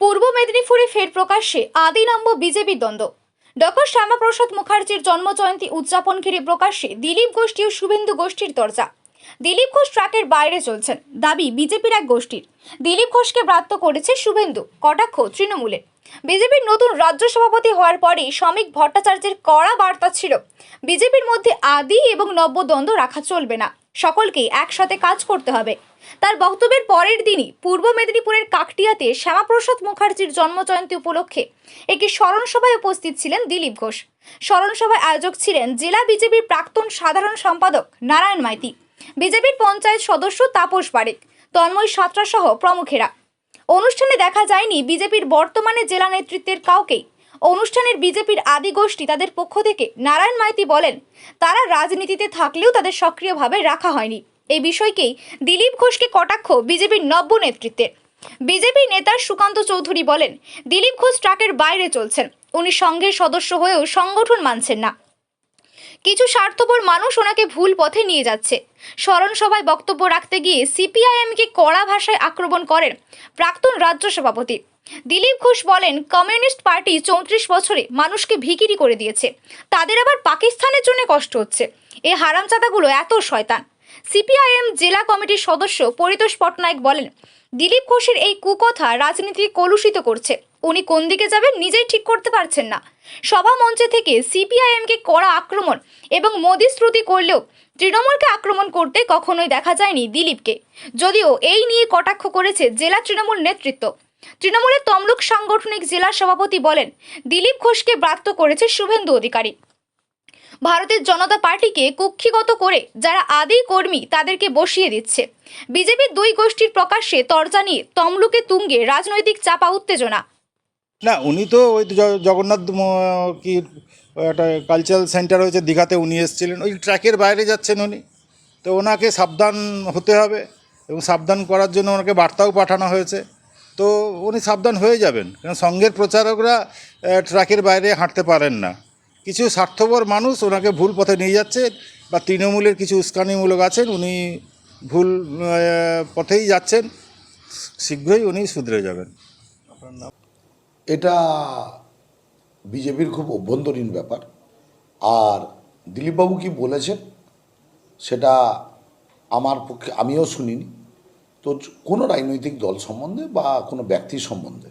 পূর্ব মেদিনীপুরে ফের প্রকাশ্যে আদিনাম্ব বিজেপি দ্বন্দ্ব। ডক্টর শ্যামাপ্রসাদ মুখার্জির জন্মজয়ন্তী উদযাপন ঘিরে প্রকাশ্যে দিলীপ গোষ্ঠী ও শুভেন্দু গোষ্ঠীর চর্চা দিলীপ ঘোষ ট্রাকের বাইরে চলছেন। দাবি বিজেপির এক গোষ্ঠীর। দিলীপ ঘোষকে ব্রাত্য করেছে শুভেন্দু, কটাক্ষ তৃণমূলের। বিজেপির নতুন রাজ্য সভাপতি হওয়ার পরেই শ্রমিক ভট্টাচার্যের কড়া বার্তা ছিল, বিজেপির মধ্যে আদি এবং নব্যদ্বন্দ্ব রাখা চলবে না, সকলকেই একসাথে কাজ করতে হবে। তার বক্তব্যের পরের দিনই পূর্ব মেদিনীপুরের কাকটিয়াতে শ্যামাপ্রসাদ মুখার্জির জন্মজয়ন্তী উপলক্ষে একটি স্মরণসভায় উপস্থিত ছিলেন দিলীপ ঘোষ। স্মরণসভায় আয়োজক ছিলেন জেলা বিজেপির প্রাক্তন সাধারণ সম্পাদক নারায়ণ মাইতি। বিজেপির পঞ্চায়েত সদস্য তাপস বারেক তন্ময় সাঁতরা সহ প্রমুখেরা। অনুষ্ঠানে দেখা যায়নি বিজেপির বর্তমানে জেলা নেতৃত্বের কাউকেই। অনুষ্ঠানের বিজেপির আদি গোষ্ঠী তাদের পক্ষ থেকে নারায়ণ মাইতি বলেন, তারা রাজনীতিতে থাকলেও তাদের সক্রিয়ভাবে রাখা হয়নি। এই বিষয়কেই দিলীপ ঘোষকে কটাক্ষ বিজেপির নব্য নেতৃত্বের। বিজেপি নেতা সুকান্ত চৌধুরী বলেন, দিলীপ ঘোষ ট্রাকের বাইরে চলছেন। উনি সংঘের সদস্য হয়েও সংগঠন মানছেন না। কিছু স্বার্থপর মানুষ ওনাকে ভুল পথে নিয়ে যাচ্ছে। স্মরণ সভায় বক্তব্য রাখতে গিয়ে সিপিআইএমকে কড়া ভাষায় আক্রমণ করেন প্রাক্তন রাজ্য সভাপতি। দিলীপ ঘোষ বলেন, কমিউনিস্ট পার্টি চৌত্রিশ বছরে মানুষকে ভিকিরি করে দিয়েছে। তাদের আবার পাকিস্তানের জন্য কষ্ট হচ্ছে। এই হারামচাদাগুলো এত শয়তান। সিপিআইএম জেলা কমিটির সদস্য পরিতোষ পটনায়ক বলেন, দিলীপ ঘোষের এই কুকথা রাজনীতি কলুষিত করছে। উনি কোন দিকে যাবেন নিজেই ঠিক করতে পারছেন না। সভা মঞ্চে থেকে সিপিআইএমকে কড়া আক্রমণ এবং মোদি শ্রুতি করলেও তৃণমূলকে আক্রমণ করতে কখনোই দেখা যায়নি দিলীপকে। যদিও এই নিয়ে কটাক্ষ করেছে জেলা তৃণমূল নেতৃত্ব। তৃণমূলের তমলুক সাংগঠনিক জেলা সভাপতি বলেন, দিলীপ ঘোষকে ব্রাত্য করেছে শুভেন্দু অধিকারী। ভারতের জনতা পার্টিকে কুক্ষিগত করে যারা আদি কর্মী তাদেরকে বসিয়ে দিচ্ছে। বিজেপির দুই গোষ্ঠীর প্রকাশ্যে তর্জা নিয়ে তমলুকে তুঙ্গে রাজনৈতিক চাপা, উত্তেজনা। না, উনি তো ওই জগন্নাথ কি, একটা কালচারাল সেন্টার হয়েছে দীঘাতে উনি এসেছিলেন। ওই ট্র্যাকের বাইরে যাচ্ছেন উনি। তো ওনাকে সাবধান হতে হবে এবং সাবধান করার জন্য ওনাকে বার্তাও পাঠানো হয়েছে। তো উনি সাবধান হয়ে যাবেন, কারণ সঙ্ঘের প্রচারকরা ট্র্যাকের বাইরে হাঁটতে পারেন না। কিছু স্বার্থপর মানুষ ওনাকে ভুল পথে নিয়ে যাচ্ছে বা তৃণমূলের কিছু উস্কানিমূলক আছেন, উনি ভুল পথেই যাচ্ছেন। শীঘ্রই উনি শুধরে যাবেন। এটা বিজেপির খুব অভ্যন্তরীণ ব্যাপার। আর দিলীপবাবু কি বলেছেন? সেটা আমার পক্ষে, আমিও শুনিনি। তো কোনো রাজনৈতিক দল সম্বন্ধে বা কোনো ব্যক্তি সম্বন্ধে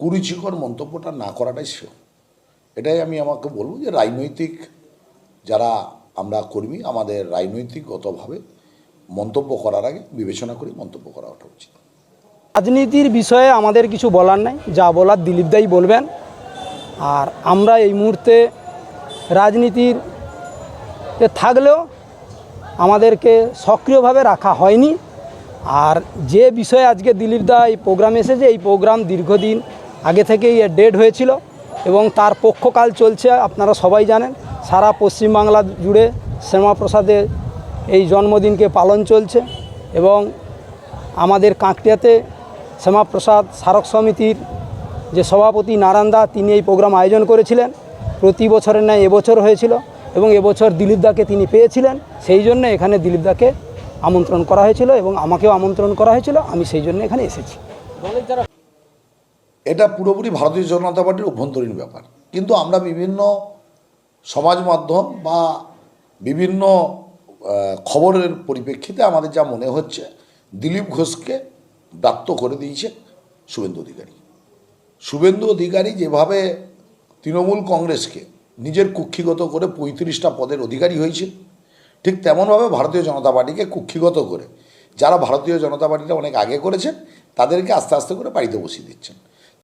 কুরুচিকর মন্তব্যটা না করাটাই শ্রেয় এটাই আমি আমাকে বলব যে রাজনৈতিক যারা আমরা কর্মী, আমাদের রাজনৈতিকগতভাবে মন্তব্য করার আগে বিবেচনা করে মন্তব্য করা উচিত। রাজনীতির বিষয়ে আমাদের কিছু বলার নাই, যা বলার দিলীপ দাই বলবেন। আর আমরা এই মুহূর্তে রাজনীতির থাকলেও আমাদেরকে সক্রিয়ভাবে রাখা হয়নি। আর যে বিষয়ে আজকে দিলীপ দা এই প্রোগ্রাম এসেছে, এই প্রোগ্রাম দীর্ঘদিন আগে থেকেই এর ডেট হয়েছিল এবং তার পক্ষকাল চলছে, আপনারা সবাই জানেন। সারা পশ্চিমবাংলা জুড়ে শ্যামাপ্রসাদের এই জন্মদিনকে পালন চলছে এবং আমাদের কাঁকটিয়াতে শ্যামাপ্রসাদ স্মারক সমিতির যে সভাপতি নারায়ণ দা তিনি এই প্রোগ্রাম আয়োজন করেছিলেন। প্রতি বছরের ন্যায় এবছর হয়েছিল এবং এবছর দিলীপ দাকে তিনি পেয়েছিলেন। সেই জন্য এখানে দিলীপ দাকে আমন্ত্রণ করা হয়েছিল এবং আমাকেও আমন্ত্রণ করা হয়েছিল। আমি সেই জন্য এখানে এসেছি। এটা পুরোপুরি ভারতীয় জনতা পার্টির অভ্যন্তরীণ ব্যাপার। কিন্তু আমরা বিভিন্ন সমাজ মাধ্যম বা বিভিন্ন খবরের পরিপ্রেক্ষিতে আমাদের যা মনে হচ্ছে দিলীপ ঘোষকে ব্রাত্য করে দিয়েছে শুভেন্দু অধিকারী। শুভেন্দু অধিকারী যেভাবে তৃণমূল কংগ্রেসকে নিজের কুক্ষিগত করে পঁয়ত্রিশটা পদের অধিকারী হয়েছে, ঠিক তেমনভাবে ভারতীয় জনতা পার্টিকে কুক্ষিগত করে, যারা ভারতীয় জনতা পার্টিটা অনেক আগে করেছেন তাদেরকে আস্তে আস্তে করে বাড়িতে বসিয়ে দিচ্ছেন।